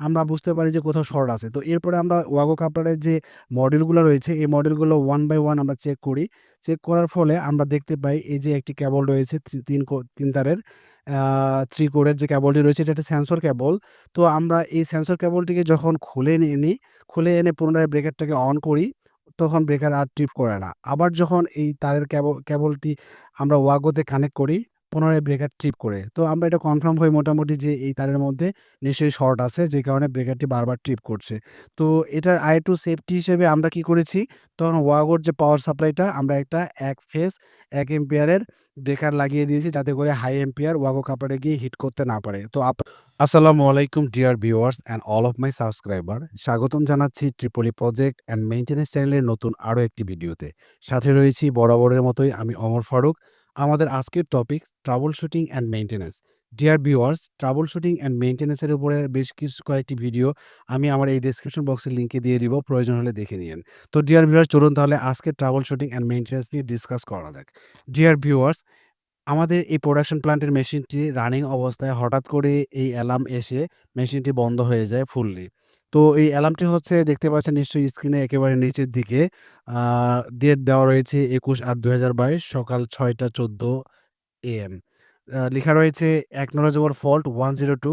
আমরা বুঝতে পারি যে কোথাও শর্ট আছে। তো এরপরে আমরা ওয়াগো কাপড়ের যে মডেলগুলো রয়েছে এই মডেলগুলো ওয়ান বাই ওয়ান আমরা চেক করি। চেক করার ফলে আমরা দেখতে পাই এই যে একটি কেবল রয়েছে তিন ৩ কো ৩ তারের 3 কোরের যে কেবলটি রয়েছে এটা একটা সেন্সর কেবল। তো আমরা এই সেন্সর কেবলটিকে যখন খুলে নিই, খুলে এনে পুনরায় ব্রেকারটাকে অন করি, তখন ব্রেকার আর ট্রিপ করে না। আবার যখন এই তারের কেব কেবলটি আমরা ওয়াগোতে কানেক্ট করি, পুনরায় ব্রেকার ট্রিপ করে। তো আমরা এটা কনফার্ম হই মোটামুটি যে এই তারের মধ্যে নিশ্চয়ই শর্ট আছে যে কারণে ব্রেকারটি বারবার ট্রিপ করছে। তো এটার আই টু সেফটি হিসেবে আমরা কি করেছি, তখন ওয়াগোর যে পাওয়ার সাপ্লাইটা আমরা একটা ১ ফেজ ১ অ্যাম্পিয়ারের ব্রেকার লাগিয়ে দিয়েছি যাতে করে হাই অ্যাম্পিয়ার ওয়াগো কাপলারে গিয়ে হিট করতে না পারে। তো আপ আসসালামু আলাইকুম dear viewers and all of my subscriber. স্বাগতম জানাচ্ছি ট্রিপলি প্রজেক্ট অ্যান্ড মেইনটেন্যান্স চ্যানেলের নতুন আরও একটি ভিডিওতে। সাথে রয়েছি বরাবরের মতোই আমি অমর ফারুক। আমাদের আজকের topic troubleshooting and maintenance. Dear viewers troubleshooting and maintenance এর উপরে বেশ কিছু কয়েকটি ভিডিও আমি আমার এই ডেসক্রিপশন বক্সের লিংকে দিয়ে দিব। প্রয়োজন হলে দেখে নিয়েন। তো ডিয়ার ভিউয়ার্স চলুন তাহলে আজকে ট্রাবল শুটিং অ্যান্ড মেইনটেন্যান্স নিয়ে ডিসকাস করা যাক। ডিয়ার ভিউয়ার্স আমাদের এই প্রোডাকশন প্ল্যান্টের মেশিনটি রানিং অবস্থায় হঠাৎ করে এই অ্যালার্ম এসে মেশিনটি বন্ধ হয়ে যায় ফুললি। তো এই অ্যালার্মটি হচ্ছে দেখতে পাচ্ছেন নিশ্চয়ই স্ক্রিনে একেবারে নিচের দিকে ডেট দেওয়া রয়েছে ২১/৮/২০২২ সকাল ৬টা ১৪ এএম। আ লেখা রয়েছে acknowledgeable fault one zero two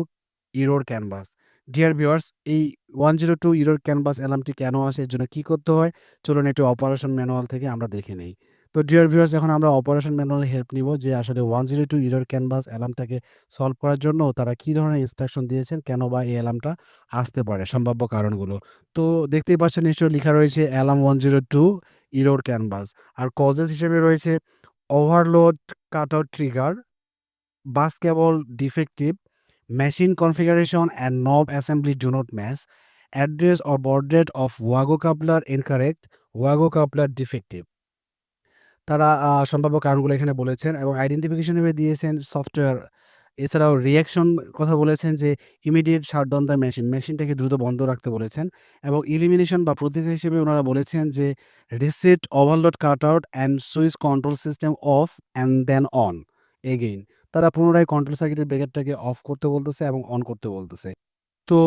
error canvas. Dear viewers এই 102 ইরর ক্যানভাস অ্যালার্মটি কেন আসে? এর জন্য কী করতে হয়? চলুন একটু অপারেশন ম্যানুয়াল থেকে আমরা দেখে নেই। তো ডিয়ার ভিউয়ার্স এখন আমরা অপারেশন ম্যানুয়াল হেল্প নিব যে আসলে 102 ইরর ক্যানভাস অ্যালার্মটাকে সলভ করার জন্য তারা কি ধরনের ইনস্ট্রাকশন দিয়েছেন, কেন বা এই অ্যালার্মটা আসতে পারে সম্ভাব্য কারণগুলো। তো দেখতেই পাচ্ছেন নিশ্চয়ই লেখা রয়েছে অ্যালার্ম 102 ইরর ক্যানভাস। আর কজেস হিসেবে রয়েছে overload cutout trigger, bus cable defective, machine configuration and knob assembly do not match, address or baud rate of Wago coupler incorrect, Wago coupler defective. তারা সম্ভাব্য কারণগুলো এখানে বলেছেন এবং আইডেন্টিফিকেশন হিসেবে দিয়েছেন সফটওয়্যার। এছাড়াও রিয়াকশন কথা বলেছেন যে ইমিডিয়েট শাটডাউন দ্য মেশিন, মেশিনটাকে দ্রুত বন্ধ রাখতে বলেছেন এবং ইলিমিনেশন বা প্রতিক্রিয়া হিসেবে ওনারা বলেছেন যে reset overload cutout and switch control system off and then on again. তারা পুনরায় কন্ট্রোল সার্কিটের ব্রেকারটাকে অফ করতে বলতেছে এবং অন করতে বলতেছে। তো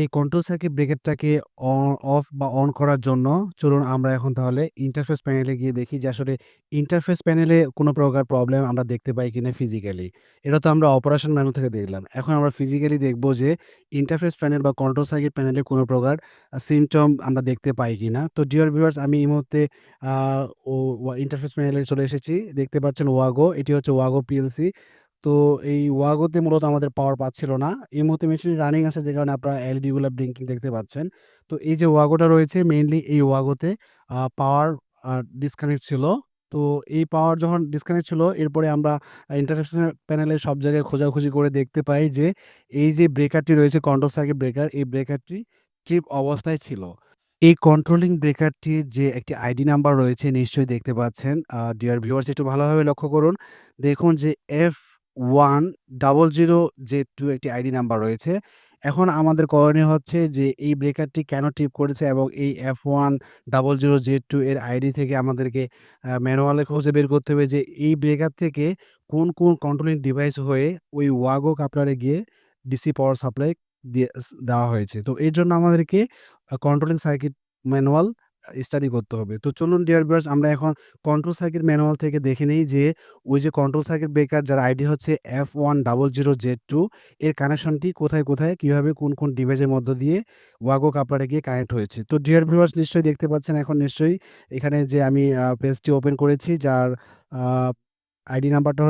এই কন্ট্রোল সার্কিট ব্রেকারটাকে অ অফ বা অন করার জন্য চলুন আমরা এখন তাহলে ইন্টারফেস প্যানেলে গিয়ে দেখি যে আসলে ইন্টারফেস প্যানেলে কোনো প্রকার প্রবলেম আমরা দেখতে পাই কিনা ফিজিক্যালি। এটা তো আমরা অপারেশন ম্যানুয়াল থেকে দেখলাম। এখন আমরা ফিজিক্যালি দেখব যে ইন্টারফেস প্যানেল বা কন্ট্রোল সার্কিট প্যানেলে কোনো প্রকার আ সিম্পটম আমরা দেখতে পাই কিনা। তো ডিয়ার ভিউয়ার্স আমি এই মুহূর্তে ও ওয়া ইন্টারফেস প্যানেলে চলে এসেছি। দেখতে পাচ্ছেন ওয়াগো, এটি হচ্ছে ওয়াগো পিএলসি। তো এই ওয়াগোতে মূলত আমাদের পাওয়ার পাচ্ছিল না। এই মুহূর্তে মেশিনটি রানিং আছে যে কারণে আপনারা এলইডি গুলা ব্লিংকিং দেখতে পাচ্ছেন। তো এই যে ওয়াগোটা রয়েছে মেইনলি এই ওয়াগোতে পাওয়ার ডিসকানেক্ট ছিল। তো এই পাওয়ার যখন ডিসকানেক্ট ছিল এরপরে আমরা ইন্টারন্যাশনাল প্যানেলে সব জায়গায় খোঁজাখুঁজি করে দেখতে পাই যে এই যে ব্রেকারটি রয়েছে কন্ট্রোল সার্কিট ব্রেকার, এই ব্রেকারটি ট্রিপ অবস্থায় ছিল। এই কন্ট্রোলিং ব্রেকারটির যে একটি আইডি নাম্বার রয়েছে নিশ্চয়ই দেখতে পাচ্ছেন। ডিয়ার ভিউয়ার্স একটু ভালোভাবে লক্ষ্য করুন। দেখুন যে F100Z2 একটি আইডি নাম্বার রয়েছে। এখন আমাদের করণীয় হচ্ছে যে এই ব্রেকারটি কেন ট্রিপ করেছে এবং এই F100Z2 এর আইডি থেকে আমাদেরকে ম্যানুয়ালে খুঁজে বের করতে হবে যে এই ব্রেকার থেকে কোন, কোন কন্ট্রোলিং ডিভাইস হয়ে ওই ওয়াগো কাপলারে গিয়ে ডিসি পাওয়ার সাপ্লাই দিয়ে দেওয়া হয়েছে। তো এর জন্য আমাদেরকে কন্ট্রোলিং সার্কিট ম্যানুয়াল স্টাডি করতে হবে। তো চলুন ডিয়ার ভিউয়ার্স আমরা এখন কন্ট্রোল সার্কিট ম্যানুয়াল থেকে দেখে নিই যে ওই যে কন্ট্রোল সার্কিট ব্রেকার যার আইডি হচ্ছে F100Z2 এর কানেকশনটি কোথায়, কোথায় কীভাবে কোন, কোন ডিভাইসের মধ্য দিয়ে ওয়াগো কাপড়ে গিয়ে কানেক্ট হয়েছে। তো ডিয়ার ভিউয়ার্স নিশ্চয়ই দেখতে পাচ্ছেন এখন নিশ্চয়ই এখানে যে আমি পেজটি ওপেন করেছি যার আইডি নাম্বারটা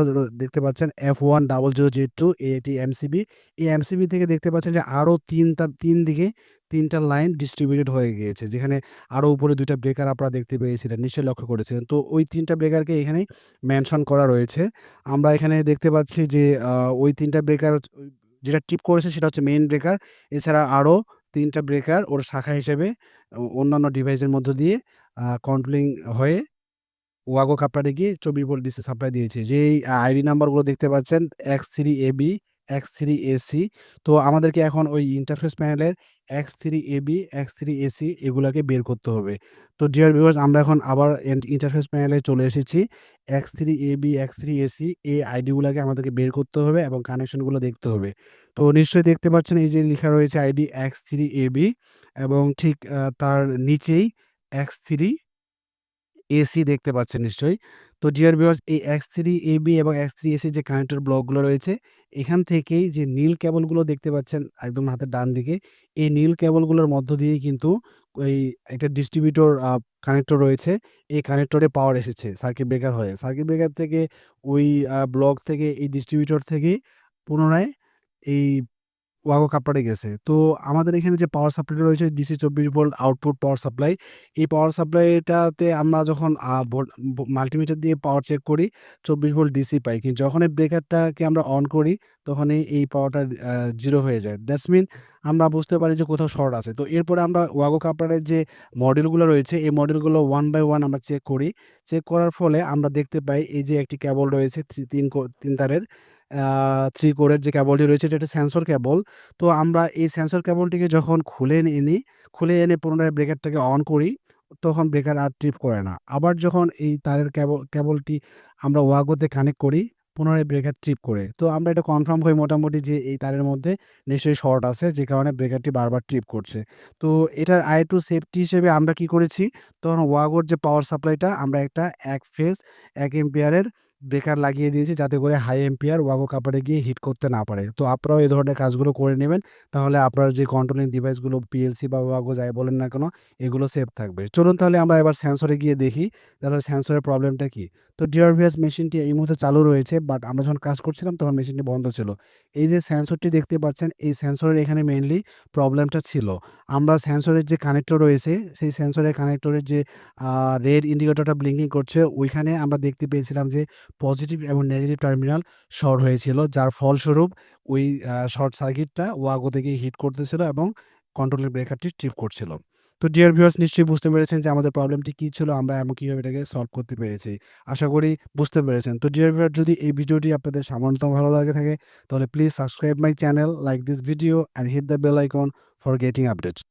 দেখতে পাচ্ছেন F100Z2 এটি এমসিবি। এই এমসিবি থেকে দেখতে পাচ্ছেন যে আরও তিনটা তিন দিকে তিনটা লাইন ডিস্ট্রিবিউটেড হয়ে গিয়েছে। যেখানে আরও উপরে ২ টা ব্রেকার আপনারা দেখতে পেয়েছিলেন, নিশ্চয়ই লক্ষ্য করেছিলেন। তো ওই তিনটা ব্রেকারকে এখানেই মেনশন করা রয়েছে। আমরা এখানে দেখতে পাচ্ছি যে ওই ৩ টা ব্রেকার যেটা ট্রিপ করেছে সেটা হচ্ছে মেইন ব্রেকার। এছাড়া আরও ৩ টা ব্রেকার ওর শাখা হিসেবে অন্যান্য ডিভাইসের মধ্য দিয়ে কন্ট্রোলিং হয়ে ওয়াগো গিয়ে ২৪ ভোল্ট ডিসি সাপ্লাই দিয়েছে। যেই আইডি নাম্বারগুলো দেখতে পাচ্ছেন X3AB, X3AC তো আমাদেরকে এখন ওই ইন্টারফেস প্যানেলের X3AB, X3AC এগুলাকে বের করতে হবে। তো ডিয়ার ভিউয়ার্স আমরা এখন আবার ইন্টারফেস প্যানেলে চলে এসেছি। X3AB, X3AC এই আইডিগুলোকে আমাদেরকে বের করতে হবে এবং কানেকশনগুলো দেখতে হবে। তো নিশ্চয়ই দেখতে পাচ্ছেন এই যে লেখা রয়েছে আইডি X3AB এবং ঠিক তার নিচেই X3AC দেখতে পাচ্ছেন নিশ্চয়ই। তো ডিয়ার ভিউয়ার্স এই X3AB এবং এক্স থ্রি এসি যে কানেক্টর ব্লকগুলো রয়েছে, এখান থেকেই যে নীল কেবলগুলো দেখতে পাচ্ছেন একদম হাতের ডান দিকে, এই নীল কেবলগুলোর মধ্য দিয়েই কিন্তু ওই একটা ডিস্ট্রিবিউটর কানেক্টর রয়েছে। এই কানেক্টরে পাওয়ার এসেছে সার্কিট ব্রেকার হয়ে। সার্কিট ব্রেকার থেকে ওই ব্লক থেকে, এই ডিস্ট্রিবিউটর থেকে পুনরায় এই ওয়াগো কাপড়ে গেছে। তো আমাদের এখানে যে পাওয়ার সাপ্লাইটা রয়েছে DC ২৪ volt output power supply. এই পাওয়ার সাপ্লাইটাতে আমরা যখন মাল্টিমিটার দিয়ে পাওয়ার চেক করি ২৪ ভোল্ট ডিসি পাই। কিন্তু যখনই ব্রেকারটাকে আমরা অন করি, তখনই এই পাওয়ারটা জিরো হয়ে যায়। দ্যাটস মিন আমরা বুঝতে পারি যে কোথাও শর্ট আছে। তো এরপরে আমরা ওয়াগো কাপড়ের যে মডেলগুলো রয়েছে, এই মডেলগুলো ওয়ান বাই ওয়ান আমরা চেক করি। চেক করার ফলে আমরা দেখতে পাই, এই যে একটি কেবল রয়েছে থ্রি ৩ কো ৩ তারের 3 কোরের যে ক্যাবলটি রয়েছে এটা একটা সেন্সর ক্যাবল তো আমরা এই সেন্সর ক্যাবলটিকে যখন খুলে নিই, খুলে এনে পুনরায় ব্রেকারটাকে অন করি তখন ব্রেকার আর ট্রিপ করে না। আবার যখন এই তারের কেবল ক্যাবলটি আমরা ওয়াগোতে কানেক্ট করি পুনরায় ব্রেকার ট্রিপ করে। তো আমরা এটা কনফার্ম হই মোটামুটি যে এই তারের মধ্যে নিশ্চয়ই শর্ট আছে যে কারণে ব্রেকারটি বারবার ট্রিপ করছে। তো এটার আই টু সেফটি হিসেবে আমরা কি করেছি তখন ওয়াগোর যে পাওয়ার সাপ্লাইটা আমরা একটা এক ফেজ এক এম্পিয়ারের ব্রেকার লাগিয়ে দিয়েছি যাতে করে হাই এম্পিয়ার ওয়াগো কাপড়ে গিয়ে হিট করতে না পারে। তো আপনারাও এই ধরনের কাজগুলো করে নেবেন, তাহলে আপনার যে কন্ট্রোলিং ডিভাইসগুলো পিএলসি বা ওয়াগো যাই বলেন না কেন, এগুলো সেফ থাকবে। চলুন তাহলে আমরা এবার সেন্সরে গিয়ে দেখি তাহলে সেন্সরের প্রবলেমটা কি? তো ডিয়ার ভিউয়ার্স মেশিনটি এই মুহূর্তে চালু রয়েছে বাট আমরা যখন কাজ করছিলাম তখন মেশিনটি বন্ধ ছিল। এই যে সেন্সরটি দেখতে পাচ্ছেন, এই সেন্সরের এখানে মেইনলি প্রবলেমটা ছিল। আমরা সেন্সরের যে কানেক্টর রয়েছে, সেই সেন্সরের কানেক্টরের যে রেড ইন্ডিকেটরটা ব্লিঙ্কিং করছে, ওইখানে আমরা দেখতে পেয়েছিলাম যে পজিটিভ এবং নেগেটিভ টার্মিনাল শর্ট হয়েছিল যার ফলস্বরূপ ওই শর্ট সার্কিটটা ওয়াগো থেকে হিট করতেছিল এবং কন্ট্রোলের ব্রেকারটি ট্রিপ করছিল। তো ডিয়ার ভিউয়ার্স নিশ্চয়ই বুঝতে পেরেছেন যে আমাদের প্রবলেমটি কী ছিল আমরা এমন কীভাবে এটাকে সলভ করতে পেরেছি। আশা করি বুঝতে পেরেছেন। তো ডিয়ার ভিউয়ার যদি এই ভিডিওটি আপনাদের সামান্যতম ভালো লাগে থাকে তাহলে please subscribe my channel, like this video and hit the bell icon for getting updates.